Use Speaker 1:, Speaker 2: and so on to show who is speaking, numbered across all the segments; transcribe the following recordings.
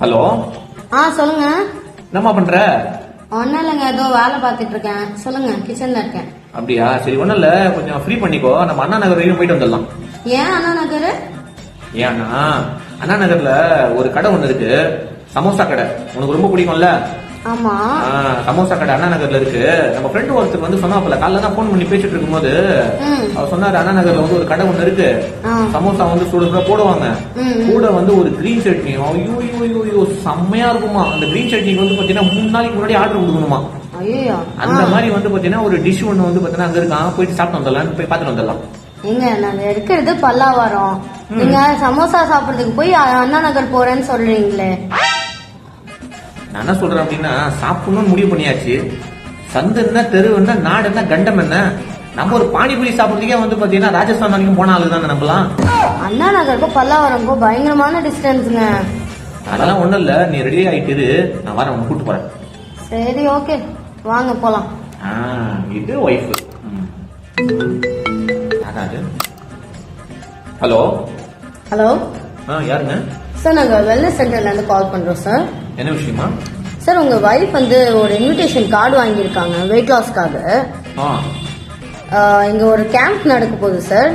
Speaker 1: Hello?
Speaker 2: ஆ சொல்லுங்க.
Speaker 1: என்னம்மா பண்ற?
Speaker 2: ஒன்றும் இல்லைங்க ஏதோ வேலை பார்த்துட்டு இருக்கேன். சொல்லுங்க கிச்சன்ல இருக்கேன்.
Speaker 1: அப்படியா? சரி ஒண்ணும் இல்ல. கொஞ்சம் ஃப்ரீ பண்ணிக்கோ. நம்ம அண்ணா நகர் வரையும் போயிட்டு வந்துடலாம்.
Speaker 2: ஏன் அண்ணா நகர்?
Speaker 1: ஏன்னா அண்ணா நகர்ல ஒரு கடை ஒண்ணு இருக்கு. சமோசா கடை. உனக்கு ரொம்ப பிடிக்கும்ல? சமோசா கடை அண்ணா நகர்ல இருக்கு. நம்ம ஃப்ரெண்டு ஒருத்தர் வந்து சொன்னாப்புல காலைல தான் ஃபோன் பண்ணி பேசிட்டு இருக்கும்போது அவர் சொன்னாரு அண்ணா நகர்ல வந்து ஒரு கடை ஒண்ணு இருக்கு. சமோசா வந்து சுட போடுவாங்க. கூட வந்து ஒரு கிரீன் சட்னி. ஐயோ ஐயோ ஐயோ ஐயோ செம்மையா இருக்குமா. அந்த கிரீன் சட்னிக்கு வந்து பாத்தீங்கன்னா மூணு நாளைக்கு முன்னாடி ஆர்டர் கொடுக்கணுமா. அந்த மாதிரி வந்து பாத்தீங்கன்னா ஒரு டிஷ் ஒண்ணு வந்து பாத்தீங்கன்னா அங்க இருக்கான் போயிட்டு சாப்பிட்டு வந்துடலாம் போய் பார்த்துட்டு வந்துடலாம்.
Speaker 2: எங்க நாங்க இருக்கிறது பல்லாவரம். நீங்க சமோசா சாப்பிடுறதுக்கு போய் அண்ணா நகர் போறேன்னு சொல்றீங்களே.
Speaker 1: நான் என்ன சொல்றேன் அப்படின்னா சாப்பிடணும்னு முடிவு பண்ணியாச்சு. சந்து என்ன தெரு என்ன நாடு என்ன கண்டம் என்ன? நம்ம ஒரு பானிபூரி சாப்பிடுறதுக்கே வந்து பாத்தீங்கன்னா ராஜஸ்தான் வரைக்கும் போன ஆளு தானே நம்பலாம்
Speaker 2: அண்ணா நகருக்கும் பல்லாவரம்க்கும் பயங்கரமான டிஸ்டன்ஸுங்க
Speaker 1: அதெல்லாம் ஒண்ணும் இல்ல. நீ ரெடி ஆயிட்டு. நான் வரேன் உன்னை கூட்டு போறேன்.
Speaker 2: சரி ஓகே வாங்க போலாம்.
Speaker 1: ஆ, இது ஒய்ஃப் அதாவது ஹலோ
Speaker 2: ஹலோ
Speaker 1: ஆ யாருங்க?
Speaker 2: சார் நாங்க வெல்னஸ் சென்டர்ல இருந்து கால் பண்றோம் சார்
Speaker 1: என்ன விஷயமா?
Speaker 2: சார் உங்க வைஃப் வந்து ஒரு இன்விடேஷன் கார்டு வாங்கியிருக்காங்க வெயிட் லாஸ்க்காக
Speaker 1: ஆ.
Speaker 2: இங்க ஒரு கேம்ப் நடக்க போகுது சார்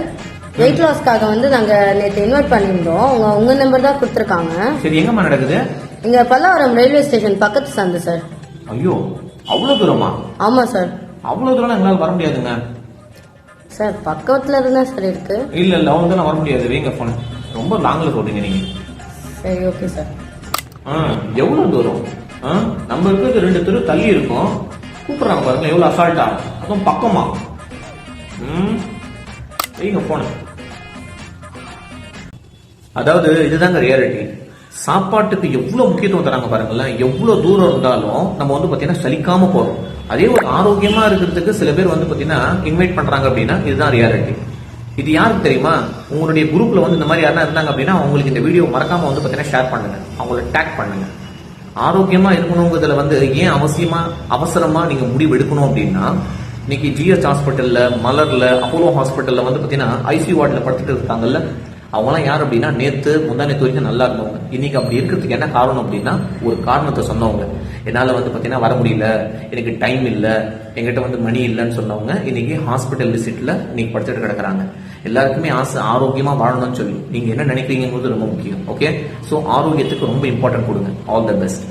Speaker 2: வெயிட் லாஸ்க்காக வந்து நாங்க நேற்று இன்வைட் பண்ணியிருந்தோம். உங்க உங்க நம்பர் தான் கொடுத்துருக்காங்க.
Speaker 1: சரி எங்கம்மா நடக்குது?
Speaker 2: இங்க பல்லாவரம் ரயில்வே ஸ்டேஷன் பக்கத்து சந்து சார்
Speaker 1: ஐயோ அவ்வளவு தூரமா?
Speaker 2: ஆமா சார்
Speaker 1: அவ்வளவு தூரம் எங்களால வர முடியாதுங்க.
Speaker 2: சார் பக்கத்துல இருந்தா சார் இருக்கு.
Speaker 1: இல்ல இல்ல அவங்க வர முடியாது. வைங்க போன ரொம்ப லாங்ல சொல்றீங்க நீங்க.
Speaker 2: சரி ஓகே சார்
Speaker 1: ஆ, எவ்வளவு தூரம்? ஆ, நம்ம இருக்கிறது ரெண்டு தெரு தள்ளி இருக்கும். கூப்பிடுறாங்க பாருங்க எவ்வளவு அசால்ட்டா அதுவும் பக்கமா. ம் வைங்க போன அதாவது இதுதாங்க ரியாலிட்டி சாப்பாட்டுக்கு எவ்வளவு முக்கியத்துவம் தராங்க பாருங்களேன். எவ்வளவு தூரம் இருந்தாலும் நம்ம வந்து பாத்தீங்கன்னா சலிக்காம போறோம். அதே ஒரு ஆரோக்கியமா இருக்கிறதுக்கு சில பேர் வந்து பாத்தீங்கன்னா இன்வைட் பண்றாங்க அப்படின்னா இதுதான் ரியாலிட்டி இது யாருக்கு தெரியுமா? உங்களுடைய குரூப்ல வந்து இந்த மாதிரி யாரா இருந்தாங்க அப்படின்னா அவங்களுக்கு இந்த வீடியோ மறக்காம வந்து பாத்தீங்கன்னா ஷேர் பண்ணுங்க. அவங்கள டேக் பண்ணுங்க. ஆரோக்கியமா இருக்கணுங்கிறதுல வந்து ஏன் அவசியமா அவசரமா நீங்க முடிவு எடுக்கணும் அப்படின்னா இன்னைக்கு ஜிஎஸ் ஹாஸ்பிட்டல்ல மலர்ல அப்போலோ ஹாஸ்பிட்டல்ல வந்து பாத்தீங்கன்னா ஐசி வார்டுல படுத்துட்டு இருக்காங்கல்ல அவங்களாம் யார் அப்படின்னா நேத்து முந்தா நேத்து வரைக்கும் நல்லா இருந்தவங்க. இன்னைக்கு அப்படி இருக்கிறதுக்கு என்ன காரணம் அப்படின்னா ஒரு காரணத்தை சொன்னவங்க. என்னால் வந்து பார்த்தீங்கன்னா வர முடியல எனக்கு டைம் இல்லை எங்கிட்ட வந்து மணி இல்லைன்னு சொன்னவங்க இன்னைக்கு ஹாஸ்பிட்டல் விசிட்டில் இன்னைக்கு படுத்துட்டு கிடக்குறாங்க. எல்லாருக்குமே ஆசை ஆரோக்கியமா வாழணும்னு சொல்லி. நீங்க என்ன நினைக்கிறீங்கிறது ரொம்ப முக்கியம். ஓகே சோ ஆரோக்கியத்துக்கு ரொம்ப இம்பார்ட்டன்ட் கொடுங்க. All the best